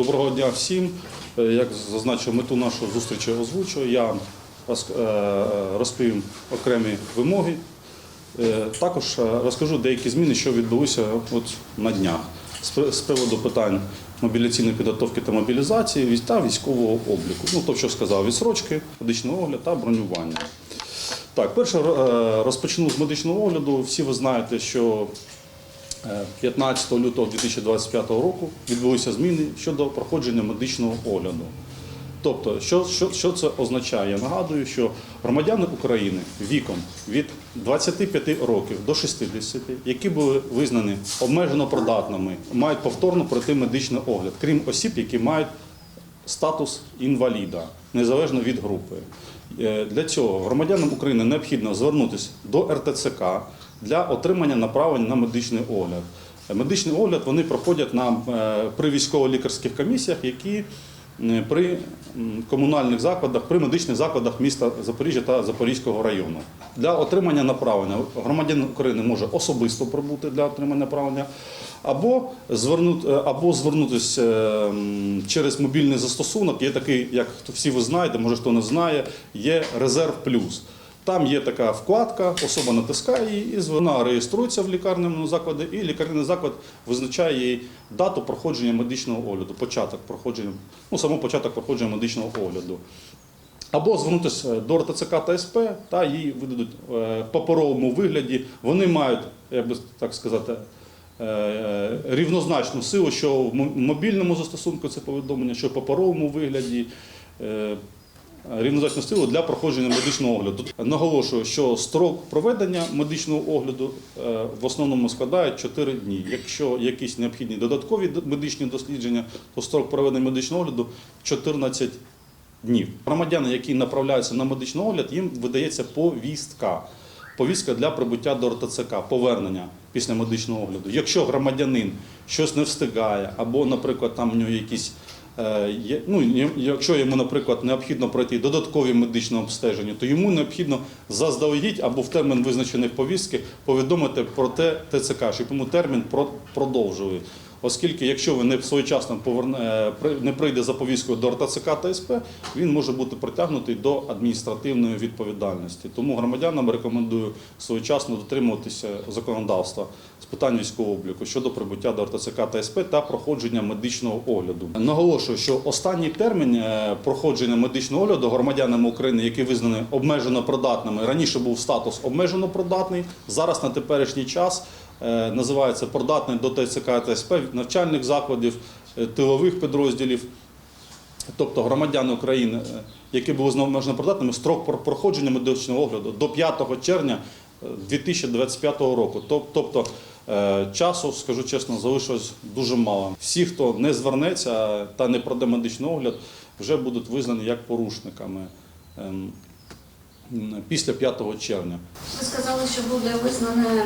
Доброго дня всім. Е, Як зазначив мету нашої зустрічі озвучую, я е, розповім окремі вимоги. Е, Також розкажу деякі зміни, що відбулися от на днях з приводу питань мобіляційної підготовки та мобілізації та військового обліку. Ну, то, що сказав, відсрочки, медичного огляду та бронювання. Так, перше розпочну з медичного огляду. Всі ви знаєте, що 15 лютого 2025 року відбулися зміни щодо проходження медичного огляду. Тобто, що, що, що це означає? Я нагадую, що громадяни України віком від 25 років до 60, які були визнані обмежено придатними, мають повторно пройти медичний огляд, крім осіб, які мають статус інваліда, незалежно від групи. Е, Для цього громадянам України необхідно звернутися до РТЦК для отримання направлень на медичний огляд. Е, Медичний огляд вони проходять на, е, при військово-лікарських комісіях, які е, при комунальних закладах, при медичних закладах міста Запоріжжя та Запорізького району. Для отримання направлення громадянин України може особисто прибути для отримання направлення, або звернути, або звернутися е, через мобільний застосунок. Є такий, як всі ви знаєте, може хто не знає, є резерв плюс. Там є така вкладка, особа натискає її, і вона реєструється в лікарняному закладі, і лікарняний заклад визначає їй дату проходження медичного огляду, початок проходження, ну само початок проходження медичного огляду. Або звернутися до РТЦК та СП, та їй видадуть е, в паперовому вигляді. Вони мають, як би так сказати, е, рівнозначну силу, що в мобільному застосунку це повідомлення, що в паперовому вигляді. Рівнозначну силу для проходження медичного огляду. Наголошую, що строк проведення медичного огляду е, в основному складає 4 дні. Якщо якісь необхідні додаткові медичні дослідження, то строк проведення медичного огляду 14 днів. Громадяни, які направляються на медичний огляд, їм видається повістка. Повістка для прибуття до РТЦК, повернення після медичного огляду. Якщо громадянин щось не встигає, або, наприклад, там в нього якісь ну, є- якщо йому, наприклад, необхідно пройти додаткові медичне обстеження, то йому необхідно заздалегідь або в термін визначених повістки повідомити про те ТЦК, щоб йому термін про- продовжили. Оскільки, якщо ви не своєчасно поверне, е, не прийде за повісткою до РТЦК та СП, він може бути притягнутий до адміністративної відповідальності. Тому громадянам рекомендую своєчасно дотримуватися законодавства з питань військового обліку щодо прибуття до РТЦК та СП та проходження медичного огляду. Наголошую, що останній термін е, проходження медичного огляду громадянам України, які визнані обмежено придатними, раніше був статус обмежено придатний, зараз на теперішній час називається придатний до ТЦК та навчальних закладів, е, тилових підрозділів. Тобто громадяни України, е, які були знову обмежено придатними, строк про- проходження медичного огляду до 5 червня е, 2025 року. Тобто е, часу, скажу чесно, залишилось дуже мало. Всі, хто не звернеться та не пройде медичний огляд, вже будуть визнані як порушниками ем, після 5 червня. Ви сказали, що буде визнана,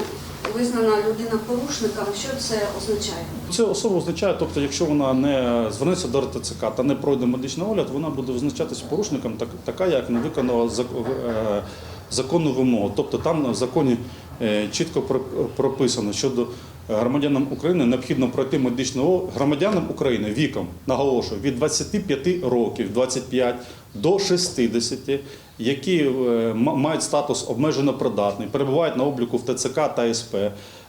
визнана людина порушником. Що це означає? Це особа означає, тобто, якщо вона не звернеться до РТЦК та не пройде медичний огляд, вона буде визначатися порушником, так, така, як не виконала е, законну вимогу. Тобто там в законі е, чітко про- прописано, що до громадянам України необхідно пройти огляд громадянам України віком, наголошую, від 25 років, 25 до 60, які е, мають статус обмежено придатний, перебувають на обліку в ТЦК та СП,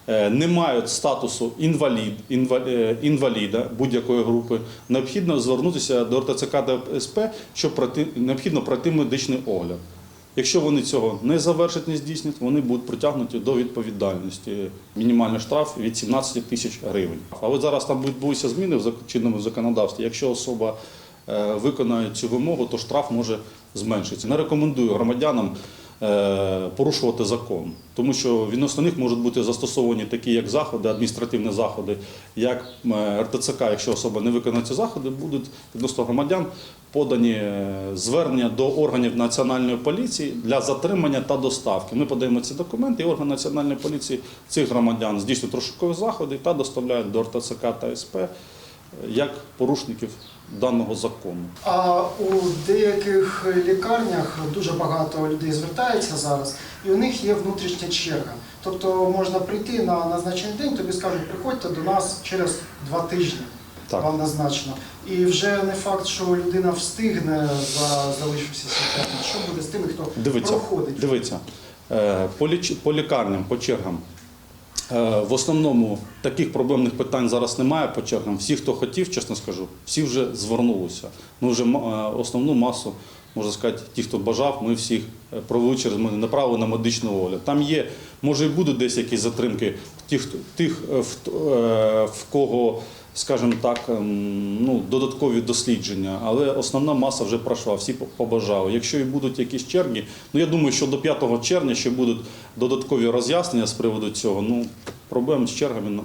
е, не мають статусу інвалід, е, інваліда будь-якої групи, необхідно звернутися до РТЦК СП, щоб пройти, необхідно пройти медичний огляд. Якщо вони цього не завершать, не здійснять, вони будуть притягнуті до відповідальності. Мінімальний штраф від 17 тисяч гривень. Але зараз там відбулися зміни в чинному законодавстві. Якщо особа виконає цю вимогу, то штраф може зменшитися. Не рекомендую громадянам е, порушувати закон, тому що відносно них можуть бути застосовані такі, як заходи, адміністративні заходи, як е, РТЦК, якщо особа не виконує ці заходи, будуть відносно громадян подані е, звернення до органів національної поліції для затримання та доставки. Ми подаємо ці документи, і орган національної поліції цих громадян здійснюють розшукові заходи та доставляють до РТЦК та СП е, як порушників даного закону. А у деяких лікарнях дуже багато людей звертається зараз, і у них є внутрішня черга. Тобто можна прийти на назначений день, тобі скажуть, приходьте до нас через два тижні. Так. однозначно. І вже не факт, що людина встигне за залишився свій. Що буде з тими, хто Дивіться, проходить? дивіться. Е, по лікарням, по чергам. Е, В основному таких проблемних питань зараз немає по чергам. Всі, хто хотів, чесно скажу, всі вже звернулися. Ми вже е, основну масу, можна сказати, ті, хто бажав, ми всіх е, провели через ми направили на медичну огляд. Там є, може і будуть десь якісь затримки тих, тих в кого, скажімо так, ем, ну, додаткові дослідження, але основна маса вже пройшла, всі побажали. Якщо і будуть якісь черги, ну я думаю, що до 5 червня ще будуть додаткові роз'яснення з приводу цього. Ну, проблем з чергами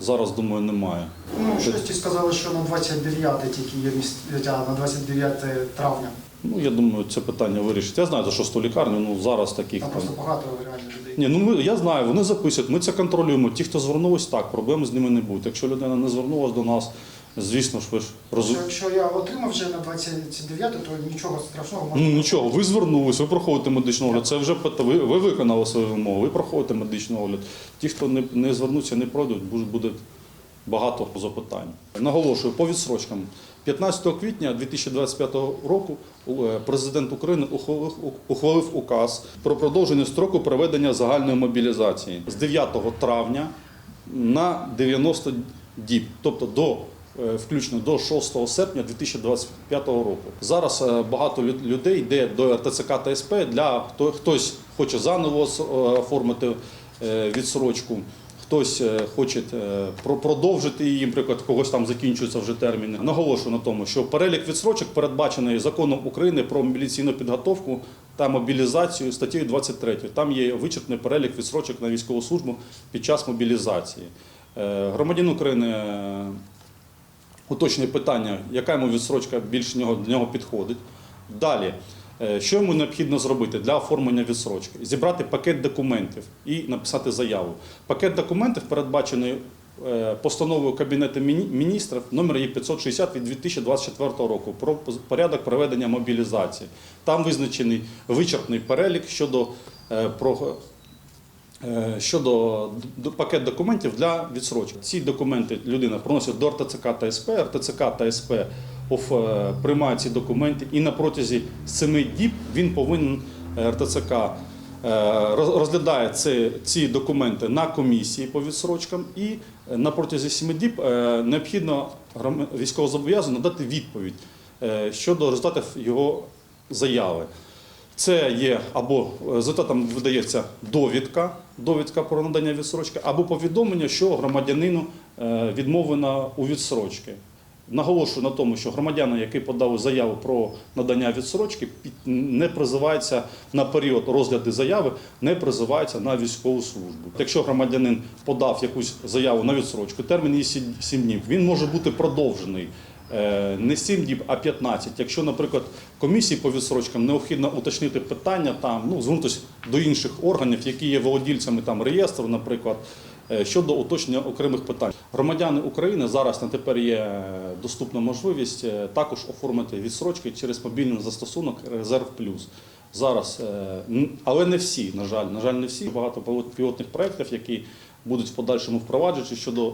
зараз, думаю, немає. Ну, щось сказали, що на 29 тільки є місця, на 29 травня. Ну, я думаю, це питання вирішить. Я знаю за шосту лікарню, ну зараз таких. Там просто багато реально. Ні, ну ми, я знаю, вони записують, ми це контролюємо. Ті, хто звернулись, так, проблем з ними не буде. Якщо людина не звернулася до нас, звісно ж, ви ж розумієте. Якщо я отримав вже на 29, то нічого страшного може. Ну нічого, ви звернулись, ви проходите медичний огляд. Це вже ви, ви виконали свою вимогу, ви проходите медичний огляд. Ті, хто не, не звернуться, не пройдуть, буде багато запитань. Наголошую, по відсрочкам. 15 квітня 2025 року е, президент України ухвалив, указ про продовження строку проведення загальної мобілізації з 9 травня на 90 діб, тобто до е, включно до 6 серпня 2025 року. Зараз е, багато лю- людей йде до РТЦК та СП для хто хтось хоче заново оформити відсрочку. Хтось е, хоче е, продовжити її, наприклад, когось там закінчуються вже терміни. Наголошую на тому, що перелік відсрочок передбачений законом України про мобілізаційну підготовку та мобілізацію статтею 23. Там є вичерпний перелік відсрочок на військову службу під час мобілізації. Е, Громадян України уточнює питання, яка йому відсрочка більше для нього підходить. Далі, що йому необхідно зробити для оформлення відсрочки? Зібрати пакет документів і написати заяву. Пакет документів передбачений е, постановою Кабінету міністрів номер є 560 від 2024 року про порядок проведення мобілізації. Там визначений вичерпний перелік щодо е, про Е, Щодо пакет документів для відсрочки. Ці документи людина приносить до РТЦК та СП, РТЦК та СП е, приймають ці документи, і на протязі 7 діб він повинен е, РТЦК е, розглядає ці, ці документи на комісії по відсрочкам, і на протязі 7 діб необхідно гром- військовозобов'язаному надати відповідь щодо результатів його заяви. Це є або результатом видається довідка, довідка про надання відсрочки, або повідомлення, що громадянину відмовлено у відсрочки. Наголошую на тому, що громадяни, які подали заяву про надання відсрочки, не призиваються на період розгляду заяви, не призиваються на військову службу. Якщо громадянин подав якусь заяву на відсрочку, термін є 7 днів, він може бути продовжений. Е, Не 7 діб, а 15. Якщо, наприклад, комісії по відсрочкам необхідно уточнити питання, там, ну, звернутися до інших органів, які є володільцями там, реєстру, наприклад, щодо уточнення окремих питань. Громадяни України зараз на тепер є е, доступна можливість е, також оформити відсрочки через мобільний застосунок Резерв Плюс. Зараз, е, але не всі, на жаль, на жаль, не всі. Багато пілот- пілотних проєктів, які будуть в подальшому впроваджені щодо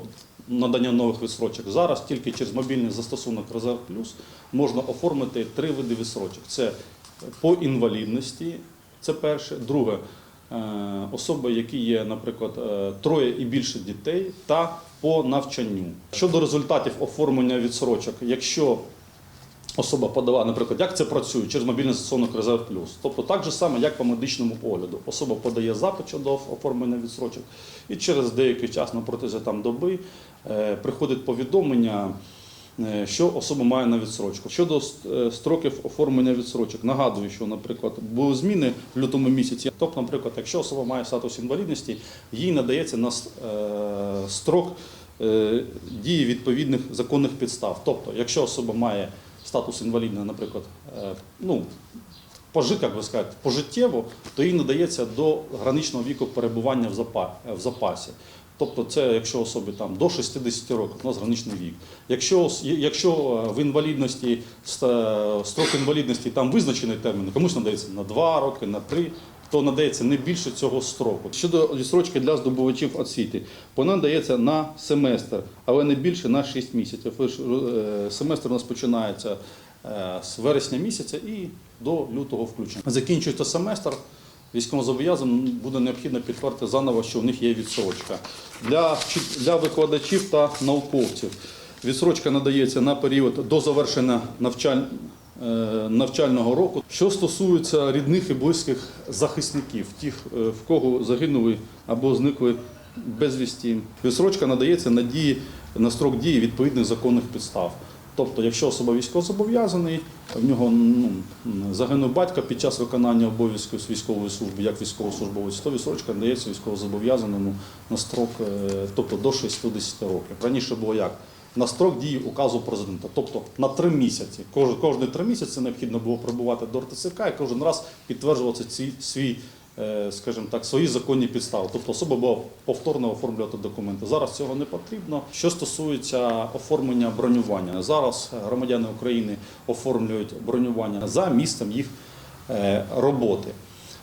надання нових відсрочок. Зараз тільки через мобільний застосунок Резерв Плюс можна оформити три види відсрочок. Це по інвалідності, це перше. Друге, е, особи, які є, наприклад, е, троє і більше дітей, та по навчанню. Щодо результатів оформлення відсрочок, якщо особа подала, наприклад, як це працює через мобільний застосунок Резерв Плюс. Тобто так же саме, як по медичному огляду. Особа подає запит щодо оформлення відсрочок, і через деякий час на протязі там доби е, приходить повідомлення. Е, Що особа має на відсрочку щодо е, строків оформлення відсрочок, нагадую, що, наприклад, були зміни в лютому місяці. Тобто, наприклад, якщо особа має статус інвалідності, їй надається на е, строк дії відповідних законних підстав. Тобто, якщо особа має статус інвалідна, наприклад, ну, пожи, як би сказати, пожиттєво, то їй надається до граничного віку перебування в запасі. Тобто це якщо особі там до 60 років, у нас граничний вік. Якщо, якщо е, в інвалідності строк інвалідності там визначений термін, комусь надається на 2 роки, на 3, то надається не більше цього строку. Щодо відсрочки для здобувачів освіти, вона дається на семестр, але не більше на 6 місяців. Е, Семестр у нас починається е, з вересня місяця і до лютого включно. Закінчується семестр. Військовозобов'язаним буде необхідно підтвердити заново, що в них є відсрочка. Для, для викладачів та науковців відсрочка надається на період до завершення навчаль, е, навчального року. Що стосується рідних і близьких захисників, тих, е, в кого загинули або зникли безвісті, відсрочка надається на, дії, на строк дії відповідних законних підстав. Тобто, якщо особа військовозобов'язаний, в нього ну, загинув батько під час виконання обов'язків з військової служби, як військовослужбовець, то відсрочка надається військовозобов'язаному на строк, е, тобто до 60 років. Раніше було як? На строк дії указу президента, тобто на три місяці. Кожні три місяці необхідно було прибувати до РТЦК і кожен раз підтверджувати свій, скажімо так, свої законні підстави. Тобто особа була повторно оформлювати документи. Зараз цього не потрібно. Що стосується оформлення бронювання, зараз громадяни України оформлюють бронювання за місцем їх е, роботи.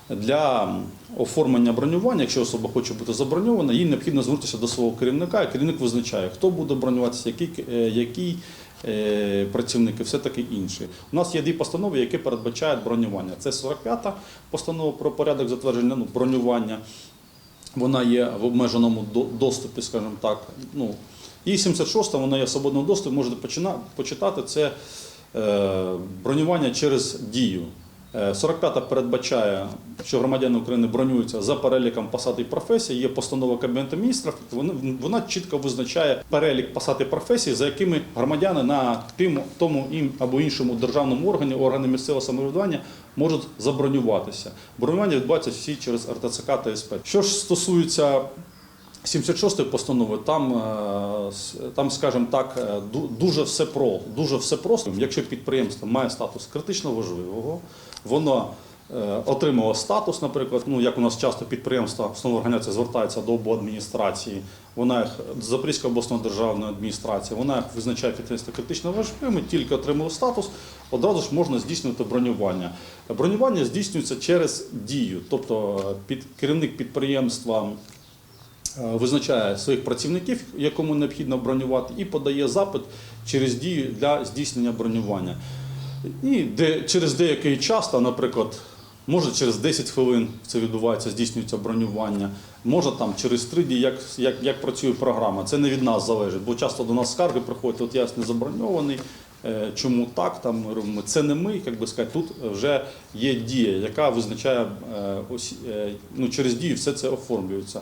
Для оформлення бронювання, якщо особа хоче бути заброньована, їй необхідно звернутися до свого керівника, і керівник визначає, хто буде бронюватися, який, е, який е, працівник і все таки інше. У нас є дві постанови, які передбачають бронювання. Це 45-та постанова про порядок затвердження ну, бронювання. Вона є в обмеженому доступі, скажімо так. Ну, і 76-та, вона є в свободному доступі, можете почитати. Це е, бронювання через дію. Е, 45-та передбачає, що громадяни України бронюються за переліком посад і професій. Є постанова Кабінету міністрів. Вона, вона чітко визначає перелік посад і професій, за якими громадяни на тим, тому ім або іншому державному органі, органи місцевого самоврядування можуть забронюватися. Бронювання відбувається всі через РТЦК та СП. Що ж стосується 76-ї постанови, там, е, там, скажімо так, е, дуже все про дуже все просто. Якщо підприємство має статус критично важливого, воно е, отримало статус, наприклад, ну як у нас часто підприємства, основна організація звертається до обладміністрації, вона їх Запорізька обласна державна адміністрація, вона їх визначає підприємство критично важливими, тільки отримали статус, одразу ж можна здійснювати бронювання. Бронювання здійснюється через дію, тобто під керівник підприємства визначає своїх працівників, якому необхідно бронювати, і подає запит через дію для здійснення бронювання. І де, через деякий час, там, наприклад, може через 10 хвилин це відбувається, здійснюється бронювання, може там через 3 дні, як, як, як працює програма. Це не від нас залежить, бо часто до нас скарги приходять, от я не заброньований. е, Чому так? Там робимо. це не ми, як би сказати, тут вже є дія, яка визначає е, е, ну, через дію все це оформлюється.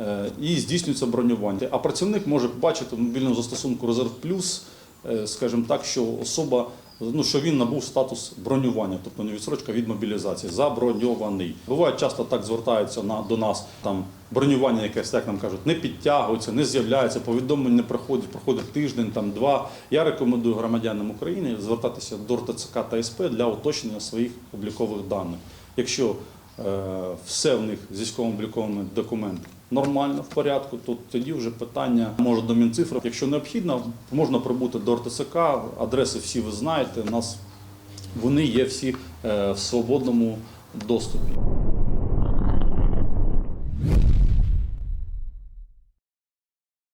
Е, і здійснюється бронювання. А працівник може бачити в мобільному застосунку Резерв Плюс, е, скажімо так, що особа, ну що він набув статус бронювання, тобто не відсрочка від мобілізації, заброньований. Буває, часто так звертаються на, до нас там бронювання, якесь, як нам кажуть, не підтягується, не з'являється, повідомлень не проходить, проходить тиждень, там два. Я рекомендую громадянам України звертатися до РТЦК та СП для уточнення своїх облікових даних. Якщо е, все в них з військовим обліковими документами нормально в порядку, то тоді вже питання може до Мінцифри. Якщо необхідно, можна прибути до РТСК, адреси всі ви знаєте. У нас вони є всі е, в свободному доступі.